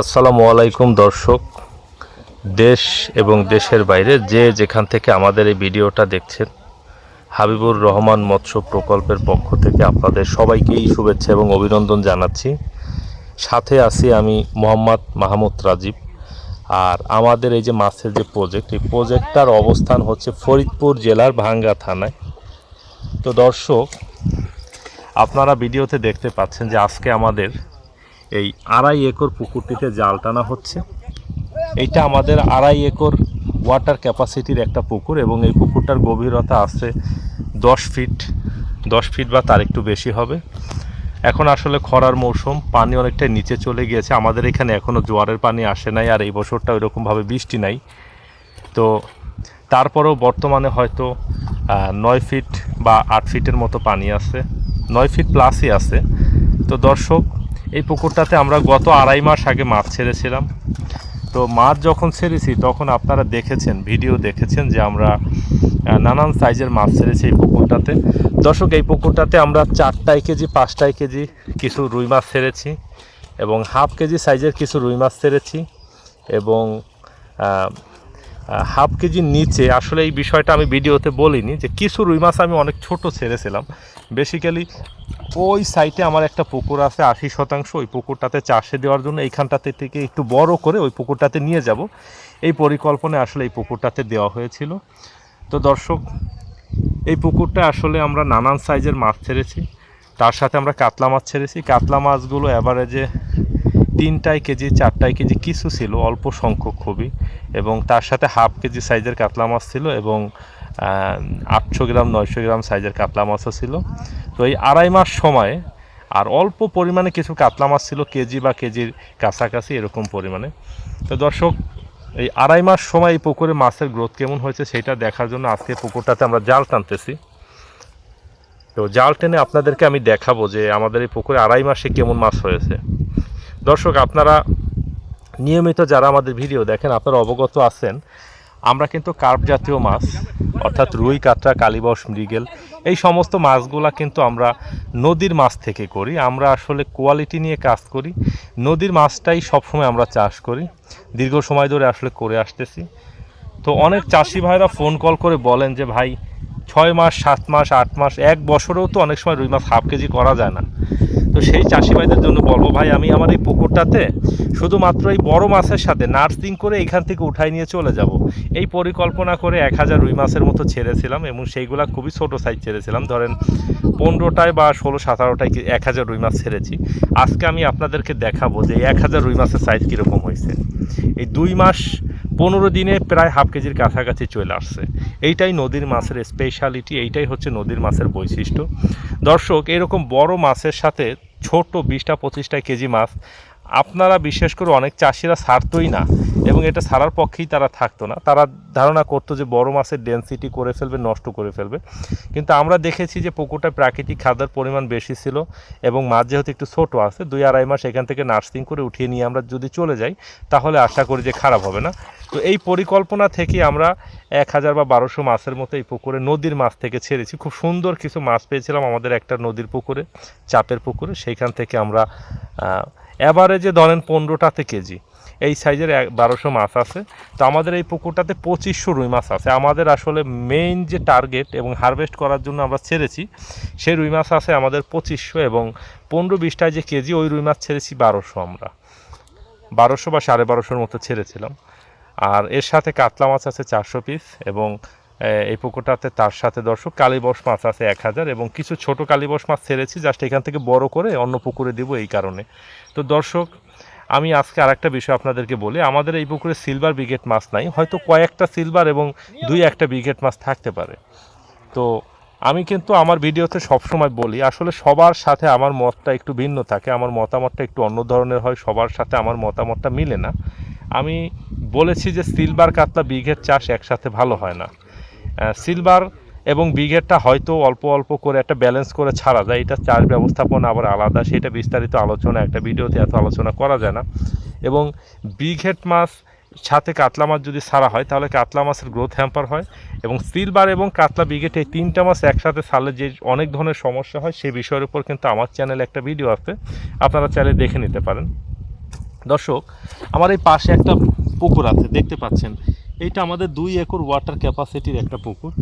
আসসালামু আলাইকুম, দর্শক। দেশ এবং দেশের বাইরে যে যেখান থেকে আমাদের এই ভিডিওটা দেখছেন, হাবিবুর রহমান মৎস্য প্রকল্পের পক্ষ থেকে আপনাদের সবাইকেই শুভেচ্ছা এবং অভিনন্দন জানাচ্ছি। সাথে আছি আমি মোহাম্মদ মাহমুদ রাজীব। আর আমাদের এই যে মাছের যে প্রজেক্ট এই প্রজেক্টটার অবস্থান হচ্ছে ফরিদপুর জেলার ভাঙ্গা থানায়। তো দর্শক, আপনারা ভিডিওতে দেখতে পাচ্ছেন যে আজকে আমাদের এই আড়াই একর পুকুরটিতে জাল টানা হচ্ছে। এইটা আমাদের আড়াই একর ওয়াটার ক্যাপাসিটির একটা পুকুর এবং এই পুকুরটার গভীরতা আছে দশ ফিট দশ ফিট বা তার একটু বেশি হবে। এখন আসলে খরার মৌসুম, পানি অনেকটাই নিচে চলে গিয়েছে। আমাদের এখানে এখনও জোয়ারের পানি আসে নাই আর এই বছরটা ওইরকমভাবে বৃষ্টি নাই। তো তারপরেও বর্তমানে হয়তো নয় ফিট বা আট ফিটের মতো পানি আছে। নয় ফিট প্লাসই আছে। তো দর্শক এই পুকুরটাতে আমরা গত আড়াই মাস আগে মাছ ছেড়েছিলাম। তো মাছ যখন ছেড়েছি, তখন আপনারা দেখেছেন, ভিডিও দেখেছেন যে আমরা নানান সাইজের মাছ ছেড়েছি এই পুকুরটাতে। দর্শক, এই পুকুরটাতে আমরা চারটাই কেজি পাঁচটাই কেজি কিছু রুই মাছ ছেড়েছি এবং হাফ কেজি সাইজের কিছু রুই মাছ ছেড়েছি এবং হাফ কেজির নিচে, আসলে এই বিষয়টা আমি ভিডিওতে বলিনি যে কিছু রুই মাছ আমি অনেক ছোট ছেড়েছিলাম। বেসিক্যালি ওই সাইটে আমার একটা পুকুর আছে, আশি শতাংশ। ওই পুকুরটাতে চাষে দেওয়ার জন্য এইখানটাতে থেকে একটু বড় করে ওই পুকুরটাতে নিয়ে যাব। এই পরিকল্পনায় আসলে এই পুকুরটাতে দেওয়া হয়েছিল। তো দর্শক, এই পুকুরটা আসলে আমরা নানান সাইজের মাছ ছেড়েছি। তার সাথে আমরা কাতলা মাছ ছেড়েছি। কাতলা মাছগুলো অ্যাভারেজে তিনটাই কেজি, চারটাই কেজি কিছু ছিল, অল্প সংখ্যক খুবই। এবং তার সাথে হাফ কেজি সাইজের কাতলা মাছ ছিল এবং আটশো গ্রাম, নয়শো গ্রাম সাইজের কাতলা মাছও ছিল। তো এই আড়াই মাস সময়ে আর অল্প পরিমাণে কিছু কাতলা মাছ ছিল, কেজি বা কেজির কাছাকাছি এরকম পরিমাণে। তো দর্শক, এই আড়াই মাস সময় এই পুকুরে মাছের গ্রোথ কেমন হয়েছে সেটা দেখার জন্য আজকে পুকুরটাতে আমরা জাল টানতেছি। তো জাল টেনে আপনাদেরকে আমি দেখাবো যে আমাদের এই পুকুরে আড়াই মাসে কেমন মাছ হয়েছে। দর্শক, আপনারা নিয়মিত যারা আমাদের ভিডিও দেখেন, আপনারা অবগত আছেন আমরা কিন্তু কার্প জাতীয় মাছ, অর্থাৎ রুই, কাতরা কালীবস মৃগেল, এই সমস্ত মাছগুলা কিন্তু আমরা নদীর মাছ থেকে করি। আমরা আসলে কোয়ালিটি নিয়ে কাজ করি। নদীর মাছটাই সবসময় আমরা চাষ করি। দীর্ঘ সময় ধরে আসলে করে আসতেছি। তো অনেক চাষি ভাইরা ফোন কল করে বলেন যে, ভাই, ছয় মাস, সাত মাস, আট মাস, এক বছরেও তো অনেক সময় রুই মাছ হাফ কেজি করা যায় না। তো সেই চাষি ভাইদের জন্য বলব, ভাই, আমি আমার এই পুকুরটাতে শুধুমাত্র এই বড় মাছের সাথে নার্সিং করে এখান থেকে উঠাই নিয়ে চলে যাব। এই পরিকল্পনা করে এক হাজার রুই মাছের মতো ছেড়েছিলাম এবং সেইগুলা খুবই ছোট সাইজ ছেড়েছিলাম। ধরেন পনেরোটায় বা ষোলো, সতেরোটায় এক হাজার রুই মাছ ছেড়েছি। আজকে আমি আপনাদেরকে দেখাবো যে এক হাজার রুই মাছের সাইজ কীরকম হয়েছে। এই দুই মাস পনেরো দিনে প্রায় হাফ কেজির কাছাকাছি চলে আসছে। এইটাই নদীর মাছের স্পেশালিটি এইটাই হচ্ছে নদীর মাছের বৈশিষ্ট্য। দর্শক, এরকম বড় মাছের সাথে ছোট বিশটা পঁচিশটা কেজি মাছ আপনারা বিশেষ করে অনেক চাষিরা ছাড়তোই না এবং এটা ছাড়ার পক্ষেই তারা থাকতো না। তারা ধারণা করতো যে বড় মাছের ডেন্সিটি করে ফেলবে, নষ্ট করে ফেলবে। কিন্তু আমরা দেখেছি যে পুকুরটায় প্রাকৃতিক খাদ্যের পরিমাণ বেশি ছিল এবং মাছ যেহেতু একটু ছোটো আছে, দুই আড়াই মাস এখান থেকে নার্সিং করে উঠিয়ে নিয়ে আমরা যদি চলে যাই, তাহলে আশা করি যে খারাপ হবে না। তো এই পরিকল্পনা থেকে আমরা এক হাজার বা বারোশো মাছের মতো এই পুকুরে নদীর মাছ থেকে ছেড়েছি। খুব সুন্দর কিছু মাছ পেয়েছিলাম আমাদের একটা নদীর পুকুরে, চাপের পুকুরে। সেইখান থেকে আমরা অ্যাভারেজে ধরেন পনেরোটাতে কেজি। এই সাইজের বারোশো মাছ আছে। তো আমাদের এই পুকুরটাতে পঁচিশশো রুই মাছ আছে। আমাদের আসলে মেইন যে টার্গেট এবং হারভেস্ট করার জন্য আমরা ছেড়েছি সেই রুই মাছ আছে আমাদের পঁচিশশো এবং পনেরো বিশটায় যে কেজি, ওই রুই মাছ ছেড়েছি বারোশো আমরা। বারোশো বা সাড়ে বারোশোর মতো ছেড়েছিলাম। আর এর সাথে কাতলা মাছ আছে চারশো পিস এবং এই পুকুরটাতে তার সাথে দর্শক কালীবস মাছ আছে এক হাজার এবং কিছু ছোট কালীবস মাছ ছেড়েছি জাস্ট এখান থেকে বড় করে অন্য পুকুরে দিব এই কারণে। তো দর্শক, আমি আজকে আরেকটা বিষয় আপনাদেরকে বলি, আমাদের এই পুকুরে সিলভার ব্রিগেড মাছ নাই, হয়তো কয়েকটা সিলভার এবং দুই একটা ব্রিগেড মাছ থাকতে পারে। তো আমি কিন্তু আমার ভিডিওতে সবসময় বলি, আসলে সবার সাথে আমার মতটা একটু ভিন্ন থাকে, আমার মতামতটা একটু অন্য ধরনের হয়, সবার সাথে আমার মতামতটা মিলে না। আমি বলেছি যে সিলভার কাতলা বিঘের চাষ একসাথে ভালো হয় না। সিলভার এবং বিঘেরটা হয়তো অল্প অল্প করে একটা ব্যালেন্স করে ছাড়া যায়। এটা চাষ ব্যবস্থাপনা আবার আলাদা, সেটা বিস্তারিত আলোচনা, একটা ভিডিওতে এত আলোচনা করা যায় না। এবং বিঘেট মাছ, সাথে কাতলা মাছ যদি ছাড়া হয়, তাহলে কাতলা মাছের গ্রোথ হ্যাম্পার হয় এবং সিলভার এবং কাতলা বিগেট এই তিনটা মাছ একসাথে ছাড়লে যে অনেক ধরনের সমস্যা হয় সেই বিষয়ের উপর কিন্তু আমার চ্যানেলে একটা ভিডিও আছে। আপনারা চাইলে দেখে নিতে পারেন। দর্শক, আমার এই পাশে একটা পুকুর আছে, দেখতে পাচ্ছেন। এইটা আমাদের দুই একর ওয়াটার ক্যাপাসিটির একটা পুকুর।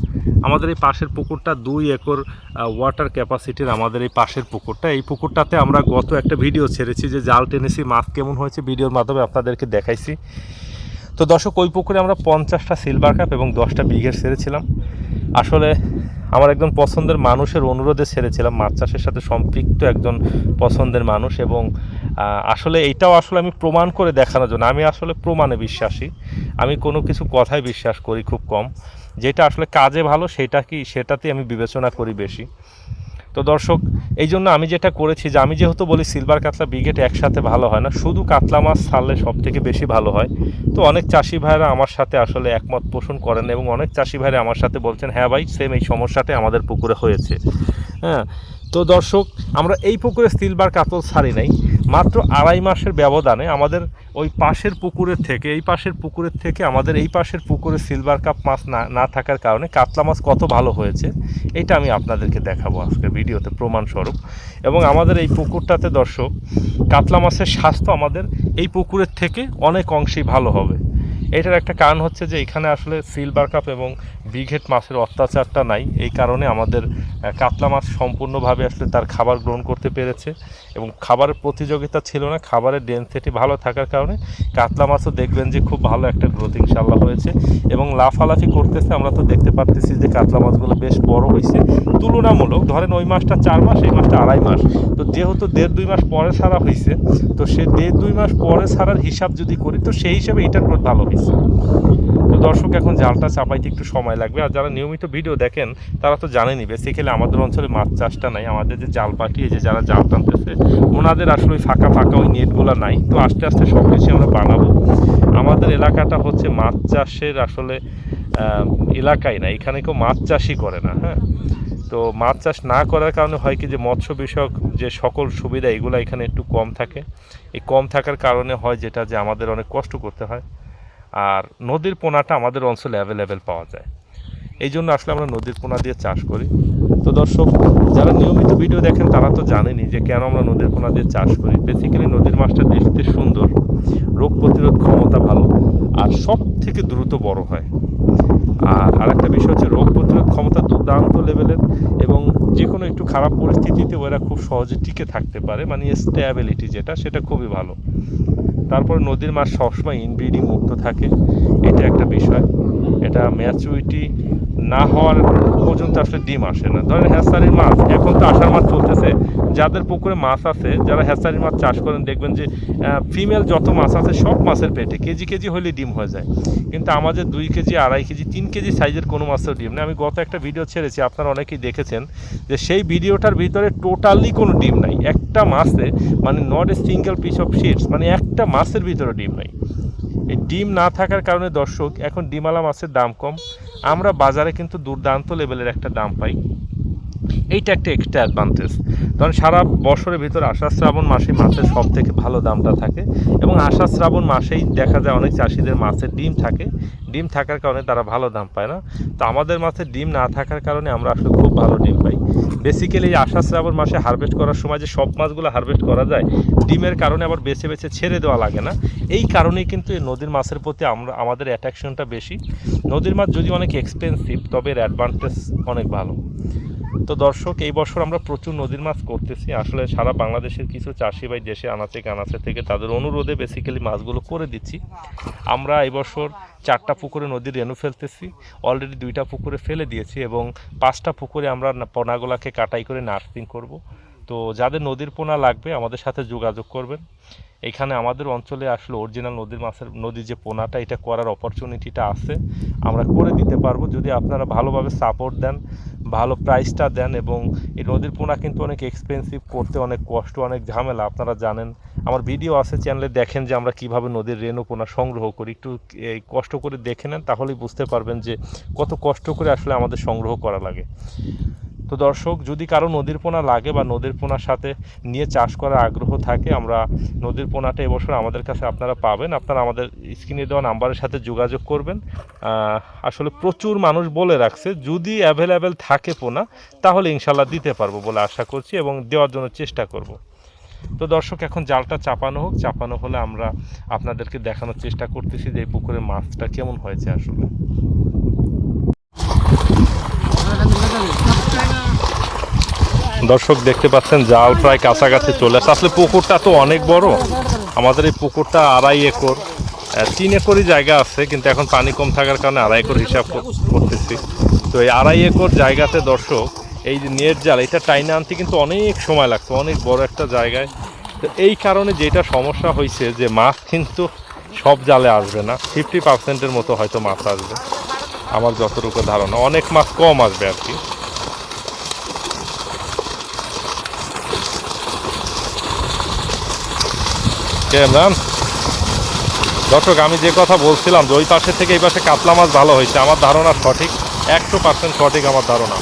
আমাদের এই পাশের পুকুরটা দুই একর ওয়াটার ক্যাপাসিটির আমাদের এই পাশের পুকুরটা। এই পুকুরটাতে আমরা গত একটা ভিডিও ছেড়েছি যে জাল টেনেছি, মাছ কেমন হয়েছে, ভিডিওর মাধ্যমে আপনাদেরকে দেখাইছি। তো দর্শক, ওই পুকুরে আমরা পঞ্চাশটা সিলভার কাপ এবং দশটা বিঘের ছেড়েছিলাম আসলে আমার একজন পছন্দের মানুষের অনুরোধে ছেড়েছিলাম। মাছ চাষের সাথে সম্পৃক্ত একজন পছন্দের মানুষ এবং আসলে এটাও আসলে আমি প্রমাণ করে দেখানোর জন্য। আমি আসলে প্রমাণে বিশ্বাসী। আমি কোনো কিছু কথায় বিশ্বাস করি খুব কম। যেটা আসলে কাজে ভালো সেটা কি সেটাতেই আমি বিবেচনা করি বেশি। তো দর্শক, এই জন্য আমি যেটা করেছি যে আমি যেহেতু বলি সিলভার কাতলা বিগেট একসাথে ভালো হয় না, শুধু কাতলা মাছ ছাড়লে সব থেকে বেশি ভালো হয়। তো অনেক চাষি ভাইরা আমার সাথে আসলে একমত পোষণ করেন এবং অনেক চাষি ভাইরা আমার সাথে বলছেন হ্যাঁ ভাই সেম এই সমস্যাটাই আমাদের পুকুরে হয়েছে। হ্যাঁ তো দর্শক, আমরা এই পুকুরে সিলভার কাতল ছাড়ি নাই। মাত্র আড়াই মাসের ব্যবধানে আমাদের ওই পাশের পুকুরের থেকে, এই পাশের পুকুরের থেকে আমাদের এই পাশের পুকুরে সিলভার কাপ মাছ না না থাকার কারণে কাতলা মাছ কত ভালো হয়েছে, এটা আমি আপনাদেরকে দেখাবো আজকে ভিডিওতে প্রমাণস্বরূপ। এবং আমাদের এই পুকুরটাতে দর্শক, কাতলা মাছের স্বাস্থ্য আমাদের এই পুকুরের থেকে অনেক অংশেই ভালো হবে। এটার একটা কারণ হচ্ছে যে এখানে আসলে সিলভার কাপ এবং বিঘেট মাছের অত্যাচারটা নাই। এই কারণে আমাদের কাতলা মাছ সম্পূর্ণভাবে আসলে তার খাবার গ্রহণ করতে পেরেছে এবং খাবারের প্রতিযোগিতা ছিল না, খাবারের ডেন্সিটি ভালো থাকার কারণে কাতলা মাছও দেখবেন যে খুব ভালো একটা গ্রোথ ইনশাল্লাহ হয়েছে এবং লাফালাফি করতেছে। আমরা তো দেখতে পারতেছি যে কাতলা মাছগুলো বেশ বড় হয়েছে। তুলনামূলক ধরেন ওই মাসটা চার মাস, এই মাসটা আড়াই মাস। তো যেহেতু দেড় দুই মাস পরে ছাড়া হয়েছে, তো সে দেড় দুই মাস পরে ছাড়ার হিসাব যদি করি, তো সেই হিসাবে এটার গ্রোথ ভালো। হয়েছে তো দর্শক, এখন জালটা চাপাইতে একটু সময় লাগবে। আর যারা নিয়মিত ভিডিও দেখেন, তারা তো জানেনই বেসিক্যালি আমাদের অঞ্চলে মাছ চাষটা নাই। আমাদের যে জাল পাঠিয়ে যে যারা জাল টানতেছে, ওনাদের আসলে ফাঁকা ফাঁকা ওই নেটগুলো নাই। তো আস্তে আস্তে সব কিছু আমরা বানাবো। আমাদের এলাকাটা হচ্ছে মাছ চাষের আসলে এলাকাই না। এখানে কেউ মাছ চাষই করে না হ্যাঁ? তো মাছ চাষ না করার কারণে হয় কি যে, মৎস্য বিষয়ক যে সকল সুবিধা, এগুলো এখানে একটু কম থাকে। এই কম থাকার কারণে হয় যেটা যে আমাদের অনেক কষ্ট করতে হয়। আর নদীর পোনাটা আমাদের অঞ্চলে অ্যাভেলেবেল পাওয়া যায়। এই জন্য আসলে আমরা নদীর পোনা দিয়ে চাষ করি। তো দর্শক, যারা নিয়মিত ভিডিও দেখেন, তারা তো জানেনই যে কেন আমরা নদীর পোনা দিয়ে চাষ করি। বেসিক্যালি নদীর মাছটা দেখতে সুন্দর, রোগ প্রতিরোধ ক্ষমতা ভালো, আর সব থেকে দ্রুত বড় হয়। আর আরেকটা বিষয় হচ্ছে রোগ প্রতিরোধ ক্ষমতা দুর্দান্ত লেভেলের এবং যে কোনো একটু খারাপ পরিস্থিতিতে ওরা খুব সহজে টিকে থাকতে পারে মানে স্টেবিলিটি যেটা, সেটা খুবই ভালো। তারপর নদীর মাছ সবসময় ইনব্রিডিং মুক্ত থাকে। এটা একটা বিষয়। এটা ম্যাচুরিটি না হওয়ার পর্যন্ত আসলে ডিম আসে না। ধরেন হ্যাসারির মাছ, এখন তো আষাঢ় মাছ চলতেছে। যাদের পুকুরে মাছ আছে, যারা হ্যাসারির মাছ চাষ করেন, দেখবেন যে ফিমেল যত মাছ আছে, সব মাছের পেটে কেজি কেজি হলে ডিম হয়ে যায়। কিন্তু আমাদের দুই কেজি, আড়াই কেজি, তিন কেজি সাইজের কোনো মাছের ডিম নেই। আমি গত একটা ভিডিও ছেড়েছি, আপনারা অনেকেই দেখেছেন যে, সেই ভিডিওটার ভিতরে টোটালি কোনো ডিম নাই। একটা মাসে মানে not a single piece of sheets মানে একটা মাসের ভিতরে ডিম নাই এই ডিম না থাকার কারণে দর্শক, এখন ডিমালা মাছের দাম কম। আমরা বাজারে কিন্তু দুর্দান্ত লেভেলের একটা দাম পাই। এইটা একটা এক্সট্রা অ্যাডভান্টেজ কারণ সারা বছরের ভিতরে আষাঢ় শ্রাবণ মাসে মাছের সব থেকে ভালো দামটা থাকে এবং আষাঢ় শ্রাবণ মাসেই দেখা যায় অনেক চাষিদের মাছের ডিম থাকে। ডিম থাকার কারণে তারা ভালো দাম পায় না। তো আমাদের মাছের ডিম না থাকার কারণে আমরা আসলে খুব ভালো ডিম পাই। বেসিক্যালি এই আষাঢ় শ্রাবণ মাসে হারভেস্ট করার সময় যে সব মাছগুলো হারভেস্ট করা যায়, ডিমের কারণে আবার বেছে বেছে ছেড়ে দেওয়া লাগে না। এই কারণেই কিন্তু এই নদীর মাছের প্রতি আমরা, আমাদের অ্যাট্রাকশনটা বেশি। নদীর মাছ যদি অনেক এক্সপেন্সিভ তবে এর অ্যাডভান্টেজ অনেক ভালো। তো দর্শক, এই বছর আমরা প্রচুর নদীর মাছ করতেছি। আসলে সারা বাংলাদেশের কিছু চাষি ভাই দেশে আনাচে কানাচে থেকে তাদের অনুরোধে বেসিক্যালি মাছগুলো করে দিচ্ছি। আমরা এই বছর চারটা পুকুরে নদীর রেনু ফেলতেছি। অলরেডি দুইটা পুকুরে ফেলে দিয়েছি এবং পাঁচটা পুকুরে আমরা পোনাগুলাকে কাটাই করে নার্সিং করব। তো যাদের নদীর পোনা লাগবে, আমাদের সাথে যোগাযোগ করবেন। এখানে আমাদের অঞ্চলে আসলে অরিজিনাল নদীর মাছের, নদীর যে পোনাটা, এটা করার অপরচুনিটিটা আছে। আমরা করে দিতে পারব। যদি আপনারা ভালোভাবে সাপোর্ট দেন, ভালো প্রাইসটা দেন এবং এই নদীর পোনা কিন্তু অনেক এক্সপেন্সিভ করতে অনেক কষ্ট, অনেক ঝামেলা, আপনারা জানেন। আমার ভিডিও আছে চ্যানেলে দেখেন যে আমরা কীভাবে নদীর রেণু পোনা সংগ্রহ করি। একটু কষ্ট করে দেখে নেন, তাহলেই বুঝতে পারবেন যে কত কষ্ট করে আসলে আমাদের সংগ্রহ করা লাগে। তো দর্শক, যদি কারও নদীর পোনা লাগে বা নদীর পোনার সাথে নিয়ে চাষ করার আগ্রহ থাকে, আমরা নদীর পোনাটা এবছর আমাদের কাছে আপনারা পাবেন। আপনারা আমাদের স্ক্রিনে দেওয়া নাম্বারের সাথে যোগাযোগ করবেন। আসলে প্রচুর মানুষ বলে রাখছে, যদি অ্যাভেলেবেল থাকে পোনা, তাহলে ইনশাল্লাহ দিতে পারব বলে আশা করছি এবং দেওয়ার জন্য চেষ্টা করব। তো দর্শক, এখন জালটা চাপানো হোক, চাপানো হলে আমরা আপনাদেরকে দেখানোর চেষ্টা করতেছি যে এই পুকুরের মাছটা কেমন হয়েছে আসলে। দর্শক দেখতে পাচ্ছেন, জাল প্রায় কাছাকাছি চলে আসছে আসলে পুকুরটা তো অনেক বড়। আমাদের এই পুকুরটা আড়াই একর তিন একরই জায়গা আছে, কিন্তু এখন পানি কম থাকার কারণে আড়াই একর হিসাব করতেছি। তো এই আড়াই একর জায়গাতে দর্শক, এই যে নেট জাল, এটা টাইনে আনতে কিন্তু অনেক সময় লাগছে অনেক বড় একটা জায়গায়। তো এই কারণে যেটা সমস্যা হয়েছে যে মাছ কিন্তু সব জালে আসবে না ফিফটি পার্সেন্টের মতো হয়তো মাছ আসবে। আমার যতটুকু ধারণা, অনেক মাছ কম আসবে আর কি। কে ইমরান দর্শক, আমি যে কথা বলছিলাম যে ওই পাশে থেকে এই পাশে কাতলা মাছ ভালো হয়েছে, আমার ধারণা সঠিক, একশো পার্সেন্ট সঠিক আমার ধারণা।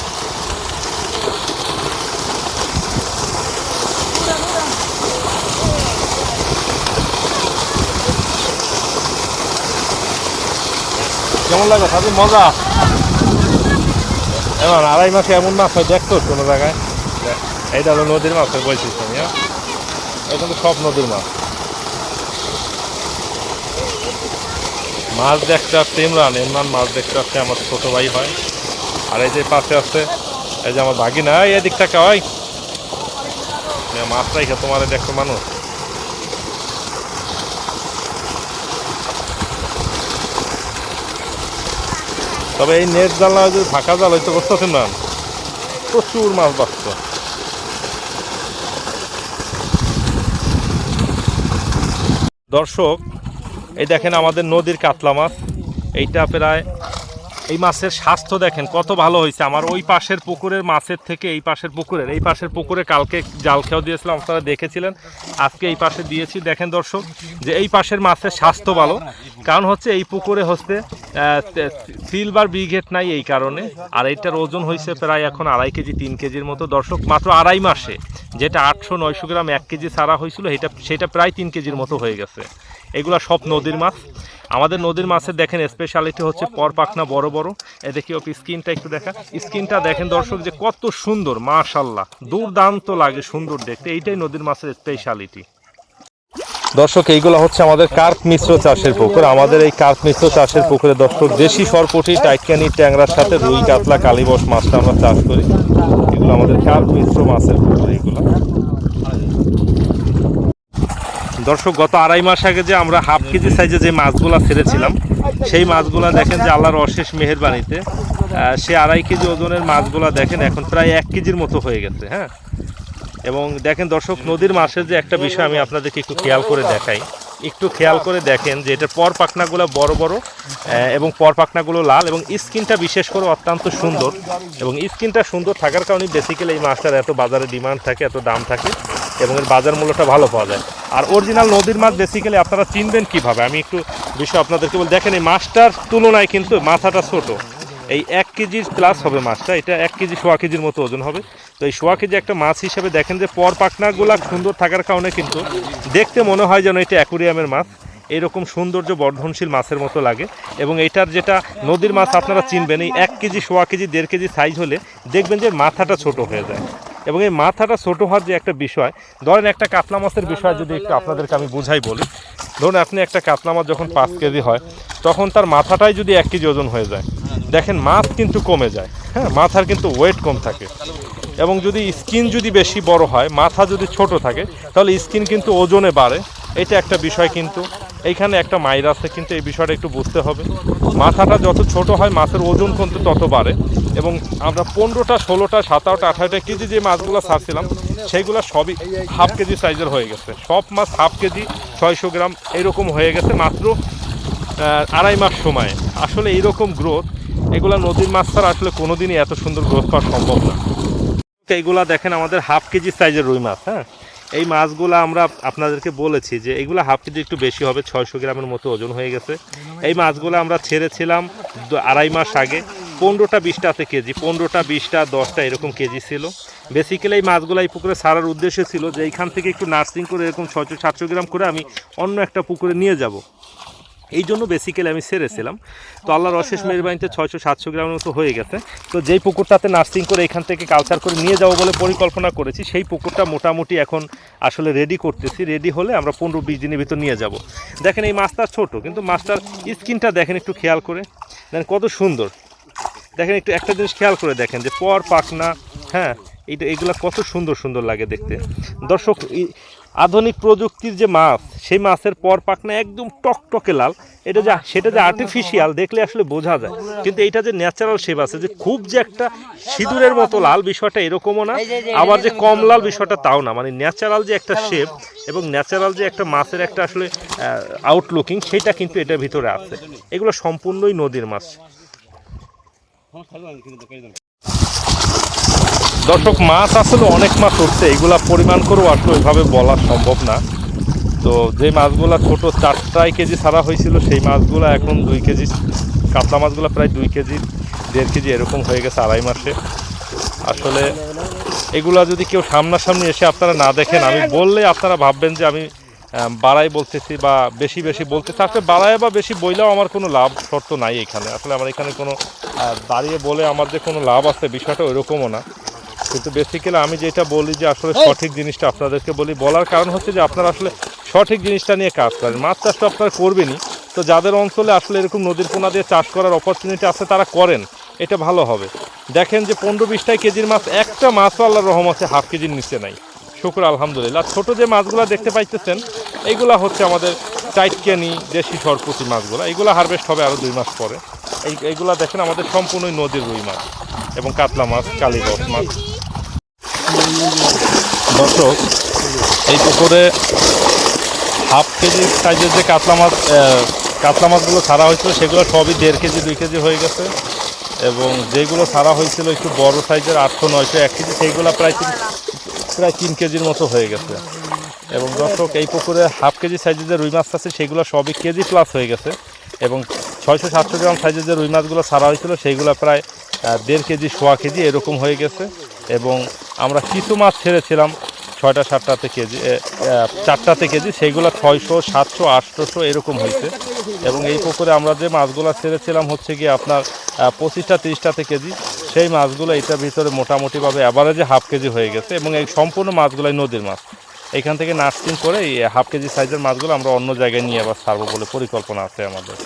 কেমন লাগে তাদের মজা? এবার আড়াই মাসে এমন মাছ হয় দেখতো কোনো জায়গায়? এইটা হলো নদীর মাছ হয় বলছিস এখানে সব নদীর মাছ। মাছ দেখতে আসছে, ইমরান। ইমরান মাছ দেখতে আসছে, আমার ছোট ভাই হয়। আর এই যে পাশে আছে, এই যে আমার ভাগিনা, এই থেকে হয় মাছ রাইখে তোমার দেখো মানুষ। তবে এই নেট জাল না যদি ফাঁকা জাল হয়তো বুঝতেছেন না। প্রচুর মাছ বাঁচত দর্শক এই দেখেন আমাদের নদীর কাতলা মাছ। এইটা প্রায় এই মাছের স্বাস্থ্য দেখেন কত ভালো হয়েছে। আমার ওই পাশের পুকুরের মাছের থেকে এই পাশের পুকুরের, এই পাশের পুকুরে কালকে জাল খেয়েও দিয়েছিলাম, আপনারা দেখেছিলেন। আজকে এই পাশে দিয়েছি। দেখেন দর্শক, যে এই পাশের মাছের স্বাস্থ্য ভালো। কারণ হচ্ছে এই পুকুরে হচ্ছে সিলভার ব্রিগেড নাই এই কারণে। আর এইটার ওজন হয়েছে প্রায় এখন আড়াই কেজি, তিন কেজির মতো। দর্শক, মাত্র আড়াই মাসে যেটা আটশো নয়শো গ্রাম এক কেজি ছাড়া হয়েছিল, এটা, সেটা প্রায় তিন কেজির মতো হয়ে গেছে। এগুলা সব নদীর মাছ। আমাদের নদীর মাছের দেখেন স্পেশালিটি হচ্ছে পরপাখনা বড় বড়। এ দেখি স্কিনটা একটু দেখা। স্কিনটা দেখেন দর্শক যে কত সুন্দর মাশাল্লাহ দুর্দান্ত লাগে সুন্দর দেখতে। এইটাই নদীর মাছের স্পেশালিটি দর্শক, এইগুলো হচ্ছে আমাদের কার্প মিশ্র চাষের পুকুর। আমাদের এই কার্প মিশ্র চাষের পুকুরে দর্শক দেশি সরপুটি টাইকানি ট্যাংরার সাথে রুই, কাতলা কালীবস মাছটা আমরা চাষ করি। এগুলো আমাদের কার্প মিশ্র মাছের পুকুর এইগুলো দর্শক, গত আড়াই মাস আগে যে আমরা হাফ কেজি সাইজে যে মাছগুলা ছেড়েছিলাম, সেই মাছগুলা দেখেন যে আল্লাহর অশেষ মেহেরবানিতে সে আড়াই কেজি ওজনের মাছগুলা দেখেন এখন প্রায় এক কেজির মতো হয়ে গেছে হ্যাঁ? এবং দেখেন দর্শক, নদীর মাছের যে একটা বিষয় আমি আপনাদেরকে একটু খেয়াল করে দেখাই। একটু খেয়াল করে দেখেন যে এটা পর পাখনাগুলো বড় বড় এবং পর পাখনাগুলো লাল এবং স্কিনটা বিশেষ করে অত্যন্ত সুন্দর। এবং স্কিনটা সুন্দর থাকার কারণে বেসিক্যালি এই মাছটার এত বাজারে ডিমান্ড থাকে, এত দাম থাকে। এবং এর বাজার মূল্যটা ভালো পাওয়া যায়। আর অরিজিনাল নদীর মাছ বেসিক্যালি আপনারা চিনবেন কীভাবে? আমি একটু বিষয় আপনাদেরকে বল, দেখেন এই মাছটার তুলনায় কিন্তু মাথাটা ছোট। এই এক কেজির প্লাস হবে মাছটা, এটা এক কেজি সোয়া কেজির মতো ওজন হবে। তো এই সোয়া কেজি একটা মাছ হিসেবে দেখেন যে পর পাখনাগুলা সুন্দর থাকার কারণে কিন্তু দেখতে মনে হয় যেন এটা অ্যাকুরিয়ামের মাছ। এরকম সৌন্দর্য বর্ধনশীল মাছের মতো লাগে। এবং এটার যেটা নদীর মাছ আপনারা চিনবেন, এই এক কেজি, সোয়া কেজি, দেড় কেজি সাইজ হলে দেখবেন যে মাথাটা ছোট হয়ে যায়। এবং এই মাথাটা ছোটো হওয়ার যে একটা বিষয়, ধরেন একটা কাতলা মাছের বিষয় যদি একটু আপনাদেরকে আমি বুঝাই বলি, ধরুন আপনি একটা কাতলা মাছ যখন পাঁচ কেজি হয়, তখন তার মাথাটাই যদি এক কেজি ওজন হয়ে যায়, দেখেন মাছ কিন্তু কমে যায় হ্যাঁ মাথার কিন্তু ওয়েট কম থাকে। এবং যদি স্কিন যদি বেশি বড় হয়, মাথা যদি ছোট থাকে, তাহলে স্কিন কিন্তু ওজনে বাড়ে। এটা একটা বিষয় কিন্তু। এইখানে একটা মাইর আছে, কিন্তু এই বিষয়টা একটু বুঝতে হবে। মাথাটা যত ছোট হয়, মাছের ওজন কিন্তু তত বাড়ে। এবং আমরা পনেরোটা, ষোলোটা সাতারোটা আঠারোটা কেজি যে মাছগুলো ছাড়ছিলাম, সেইগুলো সবই হাফ কেজি সাইজের হয়ে গেছে। সব মাছ হাফ কেজি, ছয়শো গ্রাম এরকম হয়ে গেছে মাত্র আড়াই মাস সময়ে। আসলে এইরকম গ্রোথ এগুলা নদীর মাছ ছাড়া আসলে কোনো দিনই এত সুন্দর গ্রোথ করা সম্ভব না। এইগুলা দেখেন আমাদের হাফ কেজি সাইজের রুই মাছ হ্যাঁ? এই মাছগুলো আমরা আপনাদেরকে বলেছি যে এগুলো হাফ কেজি একটু বেশি হবে, ছয়শো গ্রামের মতো ওজন হয়ে গেছে। এই মাছগুলো আমরা ছেড়েছিলাম আড়াই মাস আগে। পনেরোটা বিশটাতে কেজি, পনেরোটা বিশটা দশটা এরকম কেজি ছিল। বেসিক্যালি এই মাছগুলো এই পুকুরে সারার উদ্দেশ্য ছিল যে এইখান থেকে একটু নার্সিং করে এরকম ছয়শো সাতশো গ্রাম করে আমি অন্য একটা পুকুরে নিয়ে যাব। এই জন্য বেসিক্যালি আমি সেরেছিলাম। তো আল্লাহর অশেষ মেহরবানিতে ছয়শো সাতশো গ্রামের মতো হয়ে গেছে। তো যেই পুকুরটাতে নার্সিং করে এখান থেকে কালচার করে নিয়ে যাব বলে পরিকল্পনা করেছি, সেই পুকুরটা মোটামুটি এখন আসলে রেডি করতেছি। রেডি হলে আমরা পনেরো বিশ দিনের ভিতর নিয়ে যাব। দেখেন এই মাছটা ছোট, কিন্তু মাছটার স্কিনটা দেখেন একটু খেয়াল করে। দেখেন কত সুন্দর। দেখেন একটু একটা জিনিস খেয়াল করে দেখেন যে পর পাকনা হ্যাঁ এইটা এগুলো কত সুন্দর সুন্দর লাগে দেখতে। দর্শক আধুনিক প্রযুক্তির যে মাছ, সেই মাছের পর পাকনা একদম টকটকে লাল। এটা যে, সেটা যে আর্টিফিশিয়াল দেখলে আসলে বোঝা যায়। কিন্তু এইটা যে ন্যাচারাল শেপ আছে, যে খুব যে একটা সিঁদুরের মতো লাল বিষয়টা এরকমও না, আবার যে কম লাল বিষয়টা তাও না। মানে ন্যাচারাল যে একটা শেপ এবং ন্যাচারাল যে একটা মাছের একটা আসলে আউটলুকিং সেটা কিন্তু এটার ভিতরে আছে। এগুলো সম্পূর্ণই নদীর মাছ। দর্শক, মাছ আসলে অনেক মাছ উঠছে। এগুলা পরিমাণ করেও আসলে ওইভাবে বলা সম্ভব না। তো যে মাছগুলা ছোট চারটায় কেজি ছাড়া হয়েছিল, সেই মাছগুলো এখন দুই কেজি, কাতলা মাছগুলো প্রায় দুই কেজি, দেড় কেজি এরকম হয়ে গেছে আড়াই মাসে। আসলে এগুলা যদি কেউ সামনাসামনি এসে আপনারা না দেখেন, আমি বললে আপনারা ভাববেন যে আমি বাড়াই বলতেছি বা বেশি বেশি বলতে থাকলে বাড়ায় বা বেশি বইলেও আমার কোনো লাভ শর্ত নাই এখানে। আসলে আমার এখানে কোনো দাঁড়িয়ে বলে আমার যে কোনো লাভ আছে বিষয়টা ওইরকমও না। কিন্তু বেসিক্যালি আমি যেটা বলি যে আসলে সঠিক জিনিসটা আপনাদেরকে বলি বলার কারণ হচ্ছে যে আপনারা আসলে সঠিক জিনিসটা নিয়ে কাজ করেন। মাছ চাষ তো আপনারা করবেনই। তো যাদের অঞ্চলে আসলে এরকম নদীর কোনা দিয়ে চাষ করার অপরচুনিটি আছে তারা করেন। এটা ভালো হবে। দেখেন যে পনেরো বিশটাই কেজির মাছ একটা মাছও আল্লাহর রহমতে হাফ কেজির নিচে নাই। শুকুর, আলহামদুলিল্লাহ। ছোটো যে মাছগুলো দেখতে পাইতেছেন, এইগুলা হচ্ছে আমাদের টাইটকেনি দেশি সরপুতি মাছগুলো। এইগুলো হারভেস্ট হবে আরও দুই মাস পরে। এই, এইগুলা দেখেন আমাদের সম্পূর্ণই নদীর রুই মাছ এবং কাতলা মাছ কালীগছ মাছ। দর্শক, এই পুকুরে হাফ কেজি সাইজের যে কাতলা মাছ কাতলা মাছগুলো ছাড়া হয়েছিল, সেগুলো সবই দেড় কেজি, দুই কেজি হয়ে গেছে। এবং যেগুলো ছাড়া হয়েছিল একটু বড় সাইজের, আটশো, নয়শো, এক কেজি, সেইগুলো প্রায় প্রায় তিন কেজির মতো হয়ে গেছে। এবং দর্শক, এই পুকুরে হাফ কেজি সাইজের যে রুই মাছ আছে, সেগুলো সবই কেজি প্লাস হয়ে গেছে। এবং ছয়শো সাতশো গ্রাম সাইজের যে রুই মাছগুলো ছাড়া হয়েছিল সেইগুলো প্রায় দেড় কেজি, সোয়া কেজি এরকম হয়ে গেছে। এবং আমরা কিছু মাছ ছেড়েছিলাম ছয়টা, সাতটাতে কেজি চারটাতে কেজি, সেইগুলো ছয়শো, সাতশো, আটশোশো এরকম হয়েছে। এবং এই পুকুরে আমরা যে মাছগুলো ছেড়েছিলাম হচ্ছে গিয়ে আপনার পঁচিশটা, তিরিশটাতে কেজি, সেই মাছগুলো এটার ভিতরে মোটামুটিভাবে অ্যাভারেজে হাফ কেজি হয়ে গেছে এবং এই সম্পূর্ণ মাছগুলোই নদীর মাছ। এখান থেকে নার্সিং করে এই হাফ কেজি সাইজের মাছগুলো আমরা অন্য জায়গায় নিয়ে আবার ছাড়বো বলে পরিকল্পনা আছে আমাদের।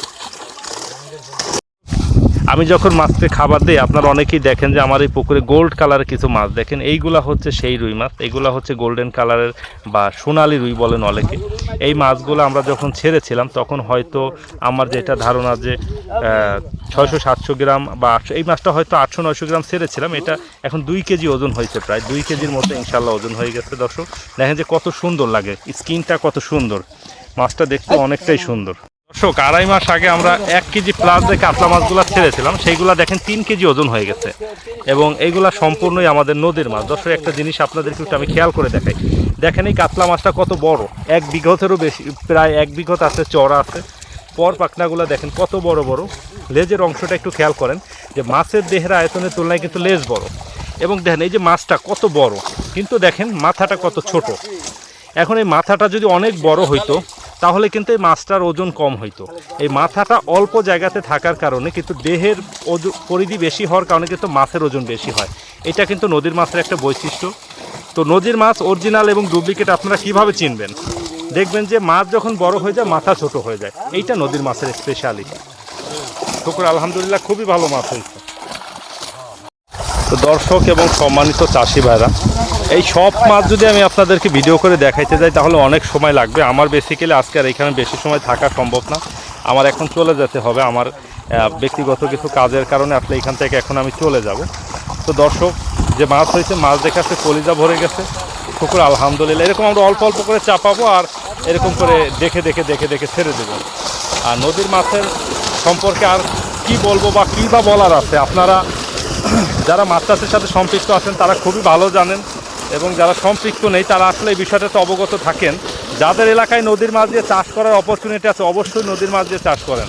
আমি যখন মাছকে খাবার দিই আপনারা অনেকেই দেখেন যে আমার এই পুকুরে গোল্ড কালারের কিছু মাছ। দেখেন এইগুলা হচ্ছে সেই রুই মাছ এইগুলা হচ্ছে গোল্ডেন কালারের বা সোনালি রুই বলেন অনেকে। এই মাছগুলো আমরা যখন ছেড়েছিলাম তখন হয়তো আমার যেটা ধারণা যে ছয়শো সাতশো গ্রাম বা আটশো এই মাছটা হয়তো আটশো নয়শো গ্রাম ছেড়েছিলাম এটা এখন দুই কেজি ওজন হয়েছে প্রায় দুই কেজির মতো ইনশাল্লাহ ওজন হয়ে গেছে দর্শক। দেখেন যে কত সুন্দর লাগে স্কিনটা কত সুন্দর। মাছটা দেখতে অনেকটাই সুন্দর। দর্শক আড়াই মাস আগে আমরা এক কেজি প্লাস যে কাতলা মাছগুলো ছেড়েছিলাম, সেইগুলা দেখেন তিন কেজি ওজন হয়ে গেছে। এবং এইগুলা সম্পূর্ণই আমাদের নদীর মাছ। দর্শক, একটা জিনিস আপনাদেরকে একটু আমি খেয়াল করে দেখাই। দেখেন এই কাতলা মাছটা কত বড়। এক বিঘতেরও বেশি, প্রায় এক বিঘত আছে, চড়া আছে। পর পাখনাগুলো দেখেন কত বড় বড়। লেজের অংশটা একটু খেয়াল করেন যে মাছের দেহের আয়তনের তুলনায় কিন্তু লেজ বড়। এবং দেখেন এই যে মাছটা কত বড়। কিন্তু দেখেন মাথাটা কত ছোট। এখন এই মাথাটা যদি অনেক বড় হইতো তাহলে কিন্তু এই মাছটার ওজন কম হইতো। এই মাথাটা অল্প জায়গাতে থাকার কারণে কিন্তু দেহের ওজ- পরিধি বেশি হওয়ার কারণে কিন্তু মাছের ওজন বেশি হয়। এটা কিন্তু নদীর মাছের একটা বৈশিষ্ট্য। তো নদীর মাছ অরিজিনাল এবং ডুপ্লিকেট আপনারা কীভাবে চিনবেন? দেখবেন যে মাছ যখন বড় হয়ে যায়, মাথা ছোট হয়ে যায়। এইটা নদীর মাছের স্পেশালিটি শুকুর, আলহামদুলিল্লাহ, খুবই ভালো মাছ হয়েছে। তো দর্শক এবং সম্মানিত চাষি ভাইরা, এই সব মাছ যদি আমি আপনাদেরকে ভিডিও করে দেখাইতে যাই, তাহলে অনেক সময় লাগবে। আমার বেসিক্যালি আজকে আর এখানে বেশি সময় থাকা সম্ভব না। আমার এখন চলে যেতে হবে। আমার ব্যক্তিগত কিছু কাজের কারণে আসলে এখান থেকে এখন আমি চলে যাব। তো দর্শক, যে মাছ হয়েছে, মাছ দেখাচ্ছে কলিজা ভরে গেছে। শুকুর, আলহামদুলিল্লাহ। এরকম আমরা অল্প অল্প করে চাপাবো আর এরকম করে দেখে দেখে দেখে দেখে ছেড়ে দেবো। আর নদীর মাছের সম্পর্কে আর কি বলব বা কী বা বলার আছে? আপনারা যারা মাছ চাষের সাথে সম্পৃক্ত আছেন, তারা খুবই ভালো জানেন এবং যারা সম্পৃক্ত নেই, তারা আসলে এই বিষয়টাতে অবগত থাকেন। যাদের এলাকায় নদীর মাছ দিয়ে চাষ করার অপরচুনিটি আছে, অবশ্যই নদীর মাছ দিয়ে চাষ করেন।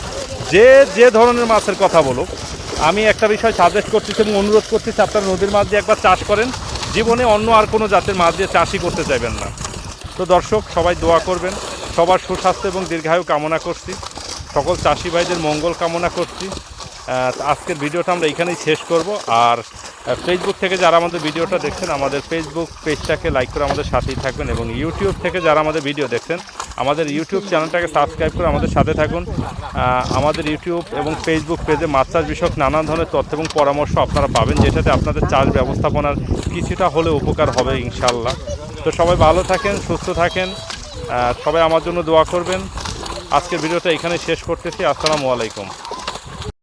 যে যে ধরনের মাছের কথা বলুক, আমি একটা বিষয় সাজেস্ট করতেছি এবং অনুরোধ করতেছি, আপনারা নদীর মাছ দিয়ে একবার চাষ করেন। জীবনে অন্য আর কোনো জাতের মাছ দিয়ে চাষই করতে চাইবেন না। তো দর্শক, সবাই দোয়া করবেন। সবার সুস্বাস্থ্য এবং দীর্ঘায়ু কামনা করছি। সকল চাষি ভাইদের মঙ্গল কামনা করছি। আজকের ভিডিওটা আমরা এখানেই শেষ করব। আর ফেসবুক থেকে যারা আমাদের ভিডিওটা দেখছেন, আমাদের ফেসবুক পেজটাকে লাইক করে আমাদের সাথেই থাকবেন এবং ইউটিউব থেকে যারা আমাদের ভিডিও দেখছেন, আমাদের ইউটিউব চ্যানেলটাকে সাবস্ক্রাইব করে আমাদের সাথে থাকুন। আমাদের ইউটিউব এবং ফেসবুক পেজে মাছ চাষ বিষয়ক নানান ধরনের তথ্য এবং পরামর্শ আপনারা পাবেন, যেটাতে আপনাদের চাষ ব্যবস্থাপনার কিছুটা হলে উপকার হবে ইনশাল্লাহ তো সবাই ভালো থাকেন, সুস্থ থাকেন সবাই আমার জন্য দোয়া করবেন। আজকের ভিডিওটা এখানে শেষ করতেছি। আসসালামু আলাইকুম।